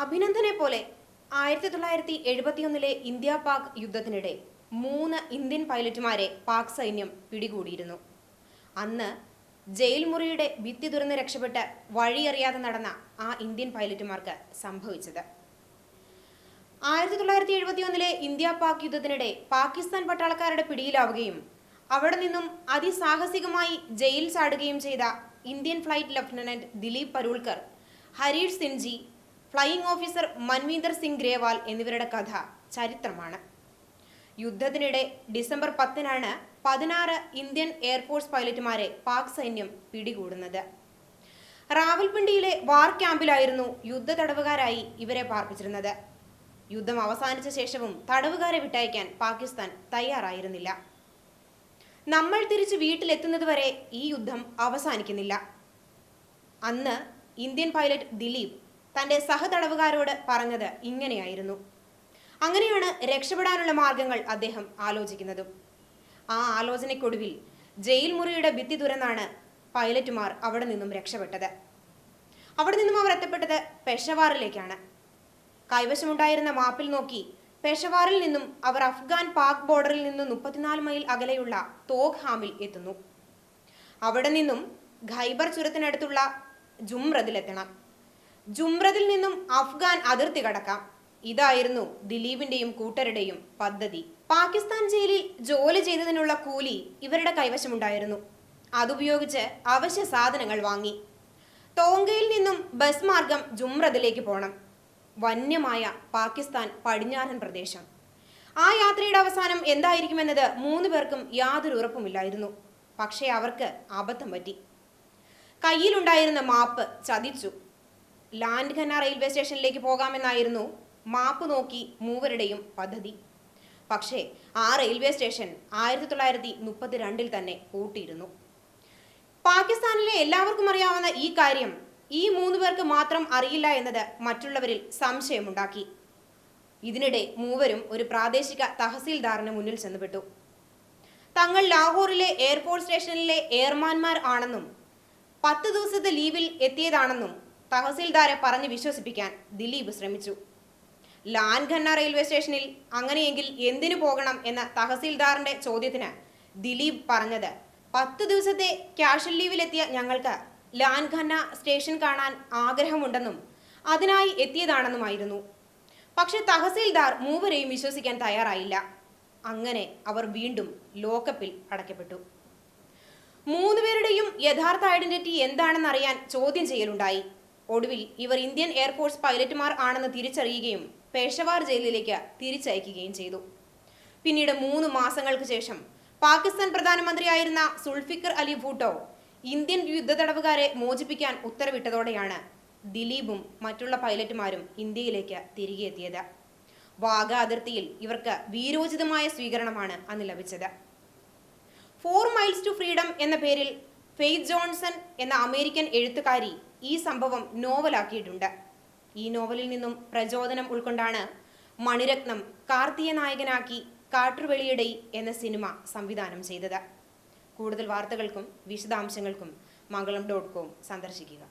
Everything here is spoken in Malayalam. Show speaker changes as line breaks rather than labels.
അഭിനന്ദനെ പോലെ ആയിരത്തി തൊള്ളായിരത്തി എഴുപത്തിയൊന്നിലെ ഇന്ത്യ പാക് യുദ്ധത്തിനിടെ മൂന്ന് ഇന്ത്യൻ പൈലറ്റുമാരെ പാക് സൈന്യം പിടികൂടിയിരുന്നു. അന്ന് ജയിൽ മുറിയുടെ ഭിത്തി തുറന്ന് രക്ഷപ്പെട്ട് വഴിയറിയാതെ നടന്ന ആ ഇന്ത്യൻ പൈലറ്റുമാർക്ക് സംഭവിച്ചത്. ആയിരത്തി തൊള്ളായിരത്തി എഴുപത്തിയൊന്നിലെ ഇന്ത്യ പാക് യുദ്ധത്തിനിടെ പാകിസ്ഥാൻ പട്ടാളക്കാരുടെ പിടിയിലാവുകയും അവിടെ നിന്നും അതിസാഹസികമായി ജയിൽ ചാടുകയും ചെയ്ത Indian flight lieutenant Dilip Parulkar Harish Sinhji flying officer Manvinder Singh Grewal എന്നിവരുടെ കഥ ചരിത്രമാണ്. യുദ്ധത്തിനിടെ ഡിസംബർ പത്തിനാണ് പതിനാറ് ഇന്ത്യൻ എയർഫോഴ്സ് പൈലറ്റുമാരെ പാക് സൈന്യം പിടികൂടുന്നത്. റാവൽപിണ്ടിയിലെ വാർ ക്യാമ്പിലായിരുന്നു യുദ്ധ തടവുകാരായി ഇവരെ പാർപ്പിച്ചിരുന്നത്. യുദ്ധം അവസാനിച്ച ശേഷവും തടവുകാരെ വിട്ടയക്കാൻ പാകിസ്ഥാൻ തയ്യാറായിരുന്നില്ല. നമ്മൾ തിരിച്ച് വീട്ടിലെത്തുന്നതുവരെ ഈ യുദ്ധം അവസാനിക്കുന്നില്ല. അന്ന് ഇന്ത്യൻ പൈലറ്റ് ദിലീപ് തന്റെ സഹതടവുകാരോട് പറഞ്ഞത് ഇങ്ങനെയായിരുന്നു. അങ്ങനെയാണ് രക്ഷപ്പെടാനുള്ള മാർഗങ്ങൾ അദ്ദേഹം ആലോചിക്കുന്നതും. ആ ആലോചനയ്ക്കൊടുവിൽ ജയിൽ മുറിയുടെ ഭിത്തി തുറന്നാണ് പൈലറ്റുമാർ അവിടെ നിന്നും രക്ഷപ്പെട്ടത്. അവിടെ നിന്നും അവർ എത്തപ്പെട്ടത് പെഷവാറിലേക്കാണ്. കൈവശമുണ്ടായിരുന്ന മാപ്പിൽ നോക്കി പെഷവാറിൽ നിന്നും അവർ അഫ്ഗാൻ പാക് ബോർഡറിൽ നിന്നും മുപ്പത്തിനാല് മൈൽ അകലെയുള്ള തോഗ് ഹാമിൽ എത്തുന്നു. അവിടെ നിന്നും ഖൈബർ ചുരത്തിനടുത്തുള്ള ജുംറദിലെത്തണം ജുംറദിൽ നിന്നും അഫ്ഗാൻ അതിർത്തി കടക്കാം. ഇതായിരുന്നു ദിലീപിന്റെയും കൂട്ടരുടെയും പദ്ധതി. പാകിസ്ഥാൻ ജയിലിൽ ജോലി ചെയ്തതിനുള്ള കൂലി ഇവരുടെ കൈവശമുണ്ടായിരുന്നു. അതുപയോഗിച്ച് അവശ്യ സാധനങ്ങൾ വാങ്ങി. തോങ്കയിൽ നിന്നും ബസ് മാർഗം ജുംറതിലേക്ക് പോകണം വന്യമായ പാകിസ്ഥാൻ പടിഞ്ഞാറൻ പ്രദേശം. ആ യാത്രയുടെ അവസാനം എന്തായിരിക്കുമെന്നത് മൂന്ന് പേർക്കും യാതൊരു ഉറപ്പുമില്ലായിരുന്നു. പക്ഷേ അവർക്ക് അബദ്ധം പറ്റി. കയ്യിലുണ്ടായിരുന്ന മാപ്പ് ചതിച്ചു. ലാൻഡ് ഖന്ന റെയിൽവേ സ്റ്റേഷനിലേക്ക് പോകാമെന്നായിരുന്നു മാപ്പ് നോക്കി മൂവരുടെയും പദ്ധതി. പക്ഷേ ആ റെയിൽവേ സ്റ്റേഷൻ ആയിരത്തി തൊള്ളായിരത്തി മുപ്പത്തിരണ്ടിൽ തന്നെ പൂട്ടിയിരുന്നു. പാകിസ്ഥാനിലെ എല്ലാവർക്കും അറിയാവുന്ന ഈ കാര്യം ഈ മൂന്ന് പേർക്ക് മാത്രം അറിയില്ല എന്നത് മറ്റുള്ളവരിൽ സംശയമുണ്ടാക്കി. ഇതിനിടെ മൂവരും ഒരു പ്രാദേശിക തഹസീൽദാറിന് മുന്നിൽ ചെന്നുപെട്ടു. തങ്ങൾ ലാഹോറിലെ എയർപോർട്ട് സ്റ്റേഷനിലെ എയർമാൻമാർ ആണെന്നും പത്ത് ദിവസത്തെ ലീവിൽ എത്തിയതാണെന്നും തഹസീൽദാരെ പറഞ്ഞ് വിശ്വസിപ്പിക്കാൻ ദിലീപ് ശ്രമിച്ചു. ലാൻഖന്ന റെയിൽവേ സ്റ്റേഷനിൽ അങ്ങനെയെങ്കിൽ എന്തിനു പോകണം എന്ന തഹസീൽദാറിന്റെ ചോദ്യത്തിന് ദിലീപ് പറഞ്ഞത് പത്ത് ദിവസത്തെ ക്യാഷ് ലീവിലെത്തിയ ഞങ്ങൾക്ക് ലാൻഖന്ന സ്റ്റേഷൻ കാണാൻ ആഗ്രഹമുണ്ടെന്നും അതിനായി എത്തിയതാണെന്നുമായിരുന്നു. പക്ഷെ തഹസീൽദാർ മൂവരെയും വിശ്വസിക്കാൻ തയ്യാറായില്ല. അങ്ങനെ അവർ വീണ്ടും ലോക്കപ്പിൽ അടയ്ക്കപ്പെട്ടു. മൂന്നുപേരുടെയും യഥാർത്ഥ ഐഡന്റിറ്റി എന്താണെന്നറിയാൻ ചോദ്യം ചെയ്യലുണ്ടായി. ഒടുവിൽ ഇവർ ഇന്ത്യൻ എയർഫോഴ്സ് പൈലറ്റുമാർ ആണെന്ന് തിരിച്ചറിയുകയും പേഷവാർ ജയിലിലേക്ക് തിരിച്ചയക്കുകയും ചെയ്തു. പിന്നീട് മൂന്ന് മാസങ്ങൾക്ക് ശേഷം പാകിസ്ഥാൻ പ്രധാനമന്ത്രിയായിരുന്ന സുൾഫിക്കർ അലി ഭൂട്ടോ ഇന്ത്യൻ യുദ്ധതടവുകാരെ മോചിപ്പിക്കാൻ ഉത്തരവിട്ടതോടെയാണ് ദിലീപും മറ്റുള്ള പൈലറ്റുമാരും ഇന്ത്യയിലേക്ക് തിരികെ എത്തിയത്. വാഗ അതിർത്തിയിൽ ഇവർക്ക് വീരോചിതമായ സ്വീകരണമാണ് അന്ന് ലഭിച്ചത്. ഫോർ മൈൽസ് ടു ഫ്രീഡം എന്ന പേരിൽ ഫെയ്ത്ത് ജോൺസൺ എന്ന അമേരിക്കൻ എഴുത്തുകാരി ഈ സംഭവം നോവലാക്കിയിട്ടുണ്ട്. ഈ നോവലിൽ നിന്നും പ്രചോദനം ഉൾക്കൊണ്ടാണ് മണിരത്നം കാർത്തിയ നായകനാക്കി കാട്ടുവെളിയിടൈ എന്ന സിനിമ സംവിധാനം ചെയ്തത്. കൂടുതൽ വാർത്തകൾക്കും വിശദാംശങ്ങൾക്കും മംഗളം ഡോട്ട് കോം സന്ദർശിക്കുക.